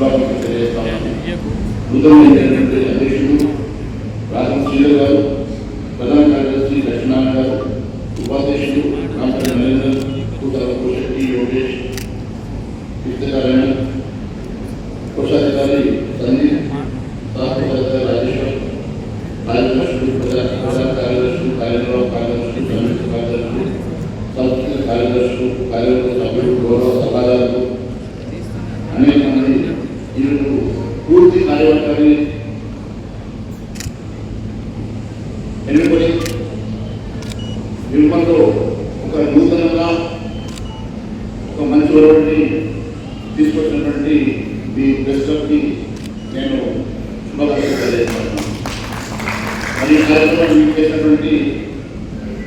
శుభాకాంక్షలు తెలియజేస్తాను నూతనమైనటువంటి అధ్యక్షుడు రాజం శ్రీధర్ గారు ప్రధాన కార్యదర్శి లక్ష్మీనారాయణ గారు ఉపాధ్యక్షుడు రామచంద్ర నరేందర్ కూతల కోశెట్టి యోగేష్ కృష్ణనారాయణ నిర్మల్లో ఒక నూతనంగా ఒక మంచి వరవడిని తీసుకొచ్చినటువంటి మీ ప్రెస్ క్లబ్కి నేను శుభాకాంక్షలు తెలియజేస్తున్నాను మరి ఈ కార్యక్రమం మీకు చేసినటువంటి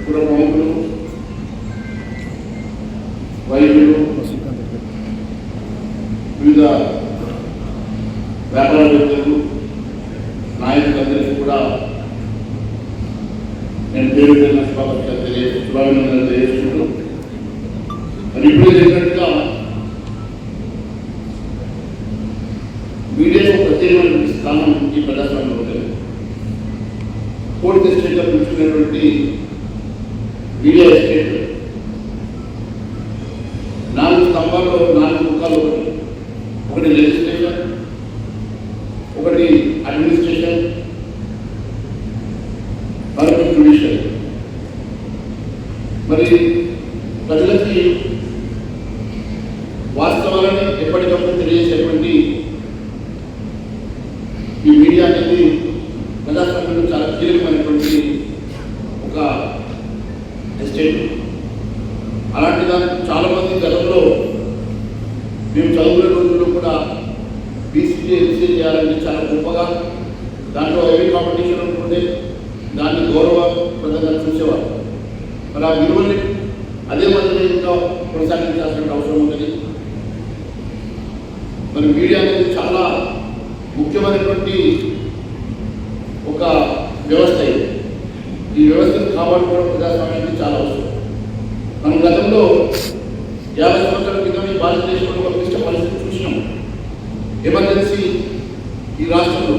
కుల ప్రముఖులు వైద్యులు వివిధ వ్యాపారవేత్తలు నాయకులందరికీ కూడా నేను పేరు పేరున శుభాకాంక్షలు తెలియ శుభాభినందనలు తెలియజేసుకుంటూ మరి ఇప్పుడే చెప్పినట్టుగా మీడియాకు ప్రత్యేకమైన స్థానం ఈ ప్రజాస్వామ్యంలో ఉంటుంది కోర్టు ఎస్టేట్గా పిలుచుకున్నటువంటి మీడియా స్టేట్ విషయం మరి ప్రజలకి వాస్తవాలను ఎప్పటికప్పుడు తెలియజేసేటువంటి ఈ మీడియా అనేది ప్రజాస్వామ్యంలో చాలా కీలకమైనటువంటి ఒక ఎస్టేట్ అలాంటి దానికి చాలామంది గతంలో మేము చదువుకునే రోజుల్లో కూడా బీసీజీ ఎంసీ చేయాలంటే చాలా గొప్పగా దాంట్లో ఏవి కాంపిటీషన్ ఉంటుండే దాన్ని గౌరవప్రదంగా చూసేవారు. మరి ఆ విలువల్ని అదే మధ్యలో ఇంకా కొనసాగించాల్సిన అవసరం ఉంటుంది మరి మీడియా అనేది చాలా ముఖ్యమైనటువంటి ఒక వ్యవస్థ ఇది. ఈ వ్యవస్థను కాపాడుకోవడం ప్రజాస్వామ్యానికి చాలా అవసరం. మనం గతంలో యాభై సంవత్సరాల క్రితం ఈ భారతదేశంలో ఒక క్లిష్ట పరిస్థితి చూసినాం. ఎమర్జెన్సీ ఈ రాష్ట్రంలో.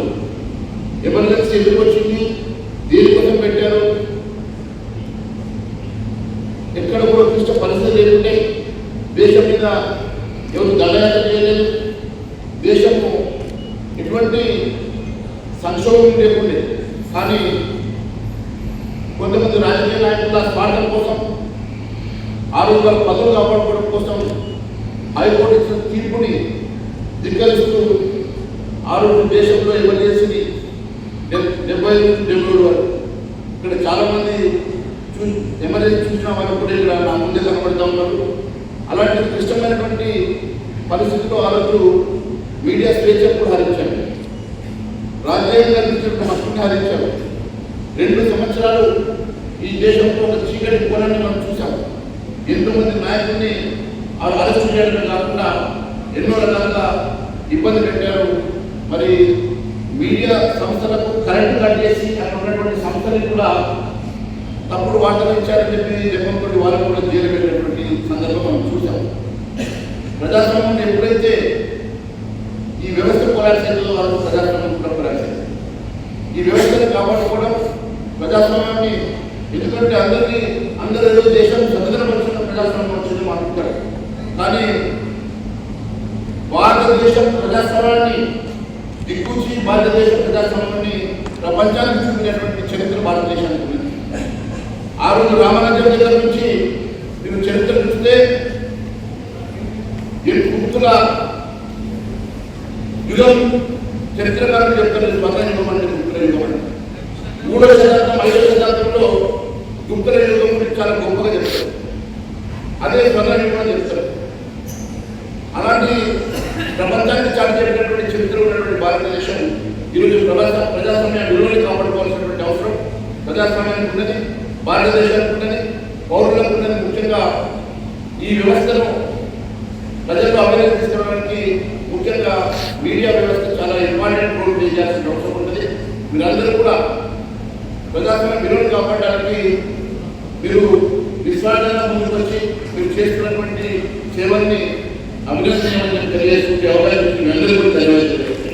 ఎమర్జెన్సీ ఎందుకు వచ్చింది? దేనికోసం పెట్టారు? ఎక్కడ కూడా క్లిష్ట పరిస్థితి లేకుంటే దేశం మీద ఎవరు దండయాత్ర చేయలేదు. దేశము ఎటువంటి సంక్షోభం లేకుండే. కానీ కొంతమంది రాజకీయ నాయకుల స్వార్థం కోసం ఆరోగ్య పదవులు కాపాడుకోవడం కోసం హైకోర్టు ఇచ్చిన తీర్పుని ధిక్కరిస్తూ ఆ రోజు దేశంలో ఎవరు చేసింది? డెబ్బై నుంచి డెబ్బై ఏడు వరకు. ఇక్కడ చాలామంది చూ ఎమర్జెన్సీ చూసిన వాళ్ళు కూడా ఇక్కడ నా ముందే కనబడతా ఉన్నారు. అలాంటి క్లిష్టమైనటువంటి పరిస్థితుల్లో ఆ రోజు మీడియా స్వేచ్ఛను కూడా హరించారు. రాజ్యాంగం కల్పించిన హక్కుని హరించాడు రెండు సంవత్సరాలు ఈ దేశంలో ఒక చీకటి కోణాన్ని మనం చూసాం ఎంతోమంది నాయకుల్ని వాళ్ళు అరెస్ట్ చేయడమే కాకుండా ఎన్నో రకాలుగా ఇబ్బంది పెట్టారు. మరి మీడియా సంస్థలకు కరెంట్ కట్ చేసి అక్కడ ఉన్నటువంటి సంస్థలకు కూడా తప్పుడు వార్తలు ఇచ్చారని చెప్పి జగన్మోహన్ వాళ్ళు కూడా జైలు పెట్టినటువంటి సందర్భం మనం చూసాం ప్రజాస్వామ్యం ఎప్పుడైతే ఈ వ్యవస్థ కొలాల్సిందో వారు ప్రజాస్వామ్యం కూడా కొలాల్సింది ఈ వ్యవస్థను కాపాడుకోవడం ప్రజాస్వామ్యాన్ని ఎందుకంటే అందరికీ అందరూ ఏదో దేశం స్వతంత్రపరిచిన ప్రజాస్వామ్యం వచ్చింది అనుకుంటారు కానీ భారతదేశం ప్రజాస్వామ్యాన్ని దిక్కుచి భారతదేశ ప్రజాస్వామ్యాన్ని ప్రపంచానికి చూపినటువంటి చరిత్ర భారతదేశానికి ఉంది. ఆ రోజు రామరాజ్యం దగ్గర నుంచి మీరు చరిత్ర చూస్తే ఈ గుప్తుల యుగం చరిత్రకారులు చెప్తారు స్వర్ణ యుగం అంటే గుప్తుల యుగం అంటే మూడవ శతాబ్దం ఐదవ శతాబ్దంలో గుప్తుల యుగం గురించి చాలా గొప్పగా చెప్తారు. అదే స్వర్ణ యుగం చెప్తారు. అలాంటి ప్రపంచానికి చాటి చెప్పినటువంటి చరిత్ర ఉన్నటువంటి భారతదేశం ఈరోజు ప్రజా ప్రజాస్వామ్య విలువలు కాపాడుకోవాల్సినటువంటి అవసరం. ప్రజాస్వామ్యానికి ఉన్నది భారతదేశానికి ఉన్నది పౌరులకు ఉన్నది. ముఖ్యంగా ఈ వ్యవస్థను ప్రజల్లో అవేర్నెస్ తీసుకోవడానికి ముఖ్యంగా మీడియా వ్యవస్థ చాలా ఇంపార్టెంట్ రోల్ ప్లే చేయాల్సిన అవసరం ఉంటుంది మీరందరూ కూడా ప్రజాస్వామ్య విలువలు కాపాడడానికి మీరు నిస్వార్థంగా ముందుకు వచ్చి మీరు చేస్తున్నటువంటి సేవల్ని అవకాశం తెలియజేసుకుంటే అవకాశం అందరూ కూడా తెలియజేస్తున్నారు